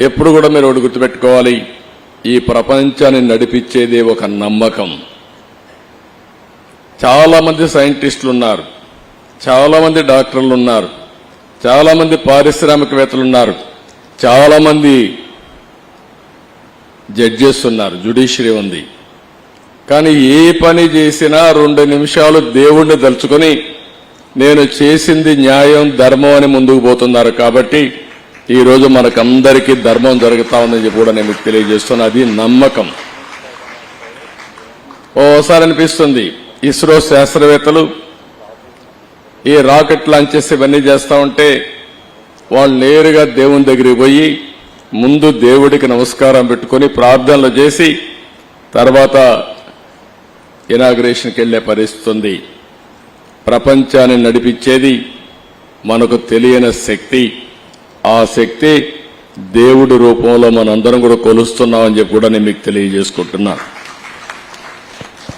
ఎప్పుడు కూడా మీరు ఒకటి గుర్తుపెట్టుకోవాలి ఈ ప్రపంచాన్ని నడిపించేది ఒక నమ్మకం. చాలామంది సైంటిస్టులు ఉన్నారు చాలామంది డాక్టర్లు ఉన్నారు చాలామంది పారిశ్రామికవేత్తలు ఉన్నారు చాలామంది జడ్జెస్ ఉన్నారు జుడిషియరీ ఉంది. కానీ ఏ పని చేసినా రెండు నిమిషాలు దేవుణ్ణి తలుచుకొని నేను చేసింది న్యాయం ధర్మం అని ముందుకు పోతున్నారు కాబట్టి ఈరోజు మనకందరికీ ధర్మం జరుగుతా ఉందని చెప్పి కూడా నేను మీకు తెలియజేస్తున్నా. అది నమ్మకం. ఓసారి అనిపిస్తుంది ఇస్రో శాస్త్రవేత్తలు ఈ రాకెట్ లాంచ్ చేసి ఇవన్నీ చేస్తూ ఉంటే వాళ్ళు నేరుగా దేవుని దగ్గరికి పోయి ముందు దేవుడికి నమస్కారం పెట్టుకొని ప్రార్థనలు చేసి తర్వాత ఇనాగ్రేషన్కి వెళ్ళే పరిస్థితుంది ప్రపంచాన్ని నడిపించేది మనకు తెలియని శక్తి. ఆ శక్తి దేవుడి రూపంలో మనందరం కూడా కొలుస్తున్నామని చెప్పి కూడా నేను మీకు తెలియజేసుకుంటున్నాను